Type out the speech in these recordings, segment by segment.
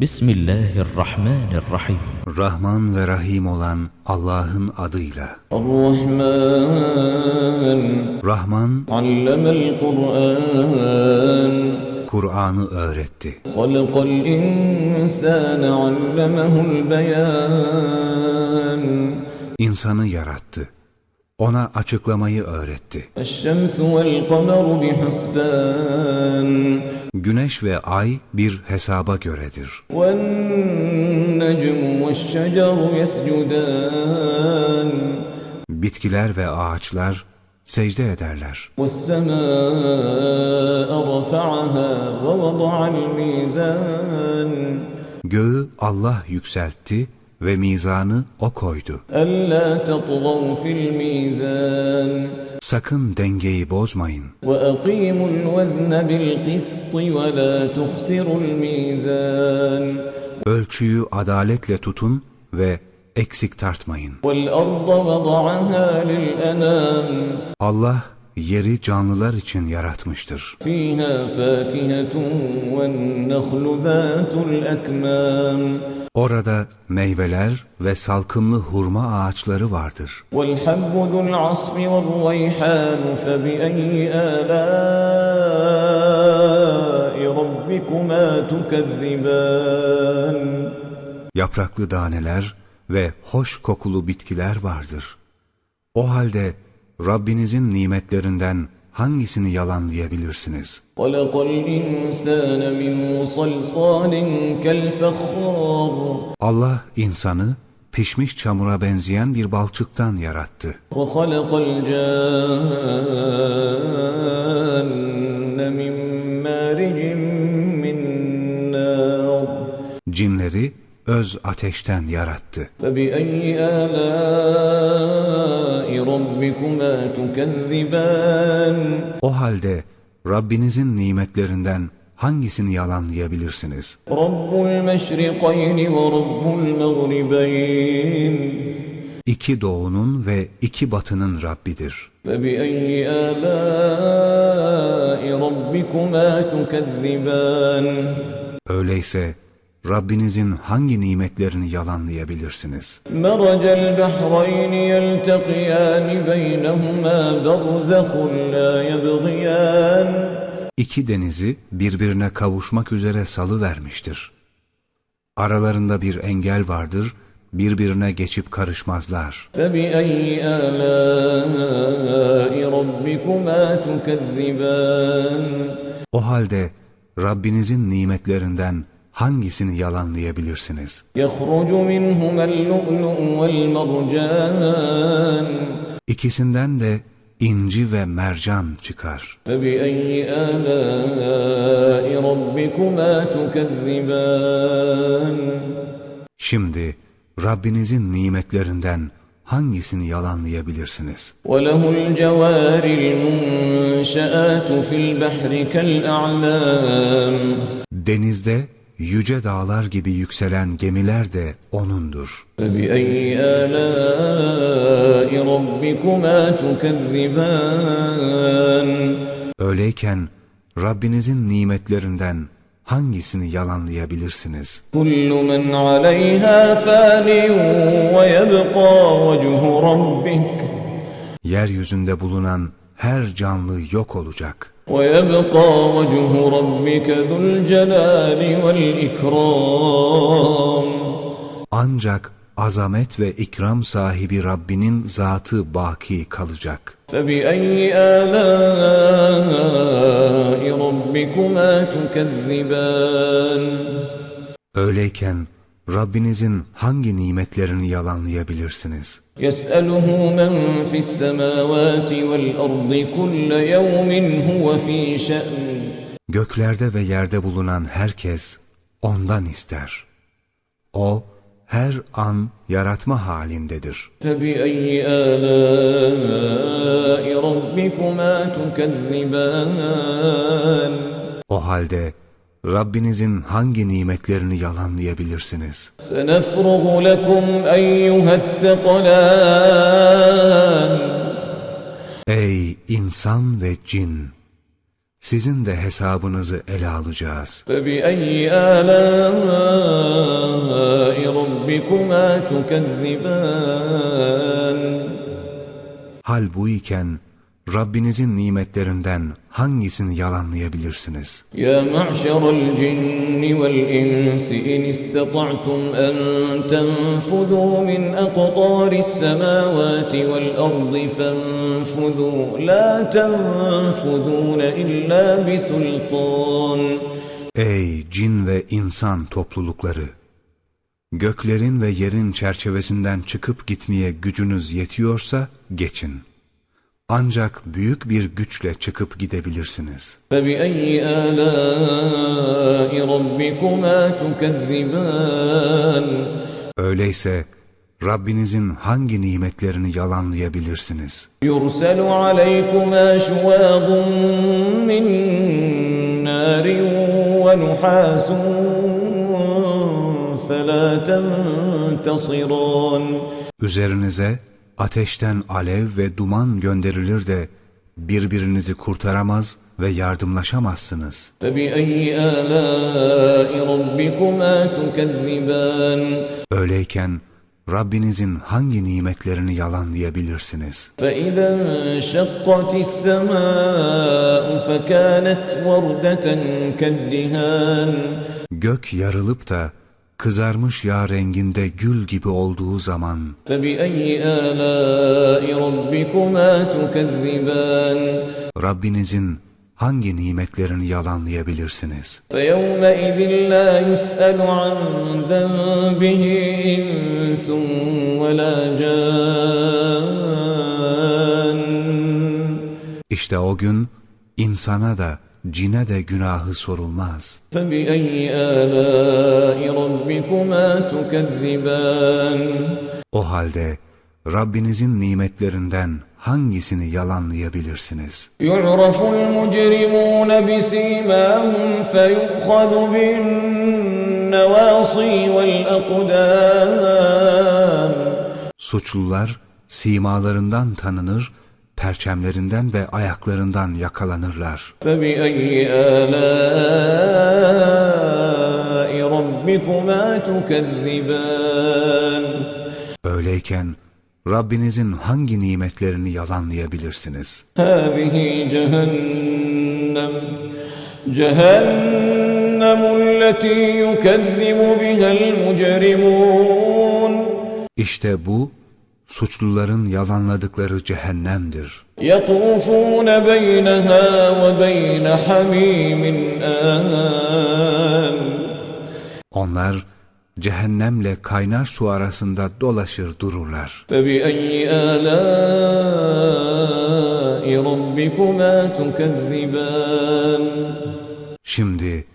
Bismillahirrahmanirrahim. Rahman ve Rahim olan Allah'ın adıyla. Ar Rahman. Rahman. Allemel Kur'an. Kur'an'ı öğretti. Halakal insane allemehul beyan. İnsanı yarattı ona açıklamayı öğretti. Güneş ve ay bir hesaba göredir. Bitkiler ve ağaçlar secde ederler. Göğü Allah yükseltti ve mizanı O koydu. Sakın dengeyi bozmayın. Ölçüyü adaletle tutun ve eksik tartmayın. Allah yeri canlılar için yaratmıştır. Orada meyveler ve salkımlı hurma ağaçları vardır. Yapraklı daneler ve hoş kokulu bitkiler vardır. O halde Rabbinizin nimetlerinden hangisini yalanlayabilirsiniz? Allah insanı pişmiş çamura benzeyen bir balçıktan yarattı. Cinleri öz ateşten yarattı. O halde Rabbinizin nimetlerinden hangisini yalanlayabilirsiniz? İki doğunun ve iki batının Rabbidir. Öyleyse Rabbinizin hangi nimetlerini yalanlayabilirsiniz? Meracel behreyni yeltekiyani beynehuma berzehun la yebgiyan. İki denizi birbirine kavuşmak üzere salı vermiştir. Aralarında bir engel vardır, birbirine geçip karışmazlar. O halde Rabbinizin nimetlerinden hangisini yalanlayabilirsiniz? يخرج منهما اللؤلؤ والمرجان İkisinden de inci ve mercan çıkar. فبأي آلاء ربكما تكذبان Şimdi Rabbinizin nimetlerinden hangisini yalanlayabilirsiniz? وله الجوار المنشآت في البحر كالأعلام Denizde yüce dağlar gibi yükselen gemiler de O'nundur. Öyleyken Rabbinizin nimetlerinden hangisini yalanlayabilirsiniz? Kullu men aleyha ve yebqa vechu rabbik. Yeryüzünde bulunan her canlı yok olacak. ويبقى وجه ربك ذو الجلال والإكرام Ancak azamet ve ikram sahibi Rabbinin zatı baki kalacak. فبأي آلاء ربكما تكذبان Öyleyken Rabbinizin hangi nimetlerini yalanlayabilirsiniz? يسأله من في السماوات والأرض كل يوم هو في شأن Göklerde ve yerde bulunan herkes ondan ister. O her an yaratma halindedir. فبأي آلاء ربكما تكذبان O halde Rabbinizin hangi nimetlerini yalanlayabilirsiniz? سنفرغ لكم أيها الثقلان Ey insan ve cin! sizin de hesabınızı ele alacağız. فبأي آلاء ربكما تكذبان Hal bu iken Rabbinizin nimetlerinden hangisini yalanlayabilirsiniz? Ya ma'şerul cinni vel insi in istata'tum en tenfudu min aqtaris semavati vel ardi fenfudu la tenfudun illa bisultan. Ey cin ve insan toplulukları! Göklerin ve yerin çerçevesinden çıkıp gitmeye gücünüz yetiyorsa geçin. Ancak büyük bir güçle çıkıp gidebilirsiniz. فبأي آلاء ربكما تكذبان Öyleyse Rabbinizin hangi nimetlerini yalanlayabilirsiniz? يرسل عليكما شواظ من نار ونحاس فلا تنتصران Üzerinize ateşten alev ve duman gönderilir de birbirinizi kurtaramaz ve yardımlaşamazsınız. فبأي آلاء ربكما تكذبان Öyleyken Rabbinizin hangi nimetlerini yalanlayabilirsiniz? فإذا انشقت السماء فكانت وردة كالدهان Gök yarılıp da kızarmış yağ renginde gül gibi olduğu zaman Rabbinizin hangi nimetlerini yalanlayabilirsiniz? İşte o gün insana da cine de günahı sorulmaz. O halde Rabbinizin nimetlerinden hangisini yalanlayabilirsiniz? Yu'raful. Suçlular simalarından tanınır perçemlerinden ve ayaklarından yakalanırlar. Öyleyken Rabbinizin hangi nimetlerini yalanlayabilirsiniz? İşte bu suçluların yalanladıkları cehennemdir. يطوفون بينها وبين حميم آن Onlar cehennemle kaynar su arasında dolaşır dururlar. فبأي آلاء ربكما تكذبان Şimdi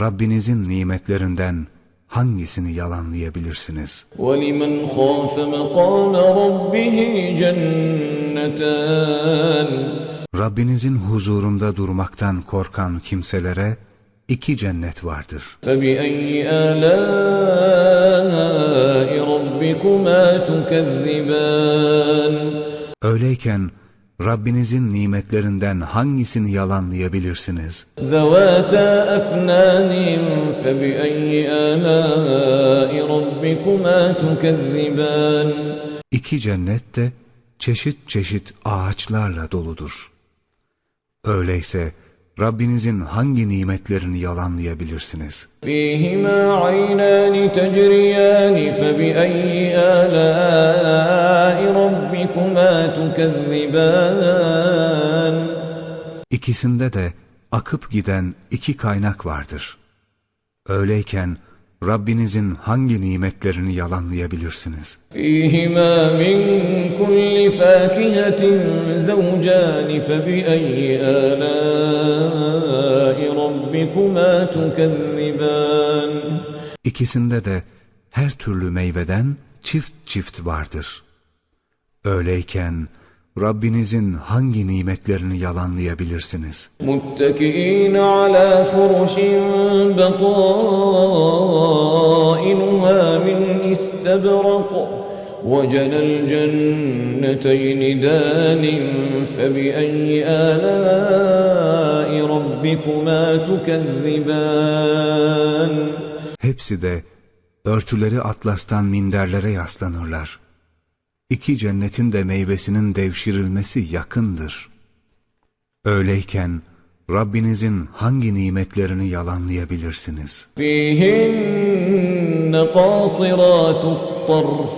Rabbinizin nimetlerinden hangisini yalanlayabilirsiniz? ولمن خاف مقام ربه جنتان Rabbinizin huzurunda durmaktan korkan kimselere iki cennet vardır. فبأي آلاء ربكما تكذبان Öyleyken Rabbinizin nimetlerinden hangisini yalanlayabilirsiniz? İki cennet de çeşit çeşit ağaçlarla doludur. Öyleyse, Rabbinizin hangi nimetlerini yalanlayabilirsiniz? فيهما عينان تجريان فبأي آلاء ربكما تكذبان İkisinde de akıp giden iki kaynak vardır. Öyleyken Rabbinizin hangi nimetlerini yalanlayabilirsiniz? فيهما من كل فاكهة زوجان فبأي آلاء ربكما تكذبان İkisinde de her türlü meyveden çift çift vardır. Öyleyken Rabbinizin hangi nimetlerini yalanlayabilirsiniz? Muttekiin ala furuşin betainuha min istebrak ve cenel cenneteyni danin febieyyi alâi rabbikuma tukezzibân Hepsi de örtüleri atlastan minderlere yaslanırlar iki cennetin de meyvesinin devşirilmesi yakındır. Öyleyken Rabbinizin hangi nimetlerini yalanlayabilirsiniz? Fihinne qasiratut tarf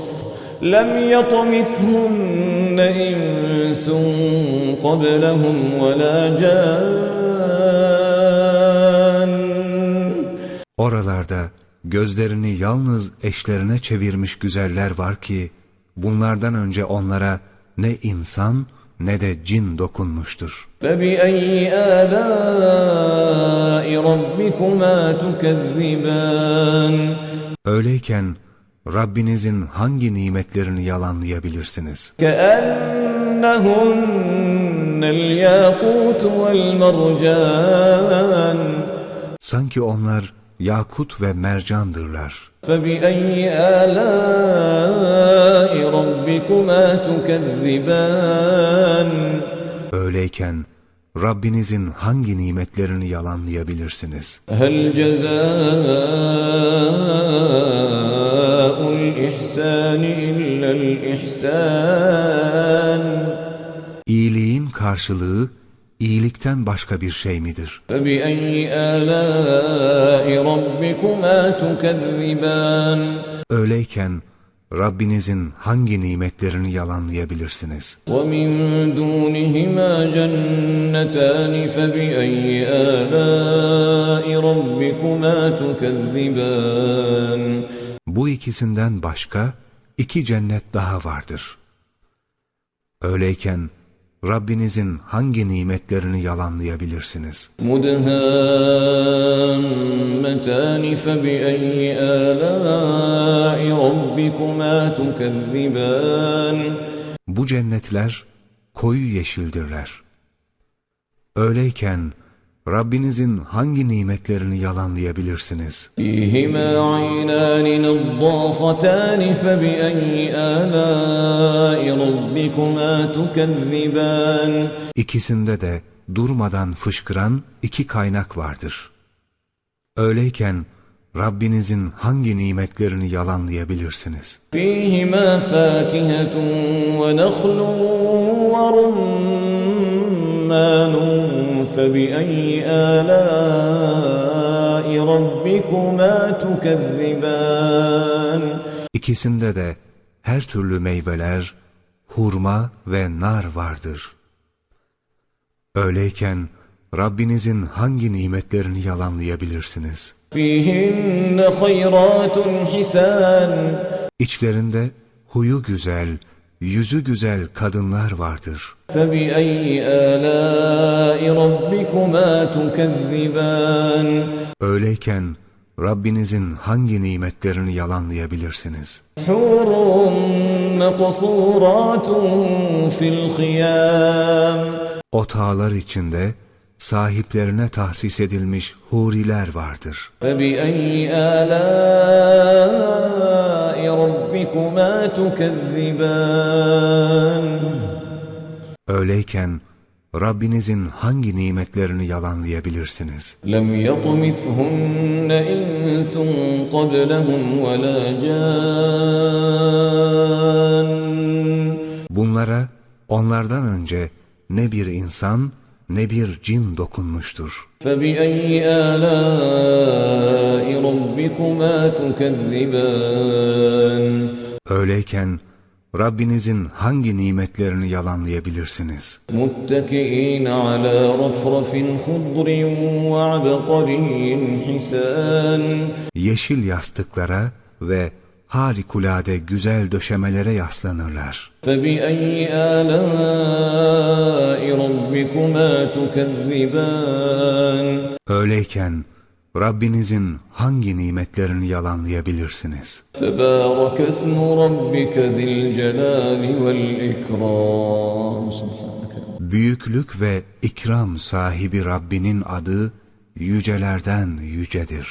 lem yatmithunne insun qablahum ve la Oralarda gözlerini yalnız eşlerine çevirmiş güzeller var ki bunlardan önce onlara ne insan ne de cin dokunmuştur. فبأي آلاء ربكما تكذبان Öyleyken Rabbinizin hangi nimetlerini yalanlayabilirsiniz? كأنهن الياقوت والمرجان Sanki onlar yakut ve mercandırlar. فبأي آلاء ربكما تكذبان Öyleyken Rabbinizin hangi nimetlerini yalanlayabilirsiniz? هل جزاء الإحسان إلا الإحسان İyiliğin karşılığı iyilikten başka bir şey midir? فبأي آلاء ربكما تكذبان Öyleyken Rabbinizin hangi nimetlerini yalanlayabilirsiniz? ومن دونهما جنتان فبأي آلاء ربكما تكذبان Bu ikisinden başka iki cennet daha vardır. Öyleyken Rabbinizin hangi nimetlerini yalanlayabilirsiniz? Mudhammetan fe bi ayyi alai rabbikuma tukezziban Bu cennetler koyu yeşildirler. Öyleyken Rabbinizin hangi nimetlerini yalanlayabilirsiniz? Fîhimâ aynânin addâhatâni febi'eyyi âlâi rabbikumâ tukezzibân. İkisinde de durmadan fışkıran iki kaynak vardır. Öyleyken Rabbinizin hangi nimetlerini yalanlayabilirsiniz? Fîhimâ fâkihetun ve nehlun ve rummanun فبأي آلاء ربكما تكذبان İkisinde de her türlü meyveler, hurma ve nar vardır. Öyleyken Rabbinizin hangi nimetlerini yalanlayabilirsiniz? فيهن خيرات حسان İçlerinde huyu güzel, yüzü güzel kadınlar vardır. Öyleyken Rabbinizin hangi nimetlerini yalanlayabilirsiniz? O tağlar içinde sahiplerine tahsis edilmiş huriler vardır. Öyleyken Rabbinizin hangi nimetlerini yalanlayabilirsiniz? Lem yatmithunne insun qablahum ve la. Bunlara onlardan önce ne bir insan ne bir cin dokunmuştur. فبأي آلاء ربكما تكذبان Öyleyken Rabbinizin hangi nimetlerini yalanlayabilirsiniz? متكئين على رفرف خضر وعبقري حسان Yeşil yastıklara ve harikulade güzel döşemelere yaslanırlar. فبأي آلاء ربكما تكذبان Öyleyken Rabbinizin hangi nimetlerini yalanlayabilirsiniz? تبارك اسم ربك ذي الجلال والإكرام سبحانك Büyüklük ve ikram sahibi Rabbinin adı yücelerden yücedir.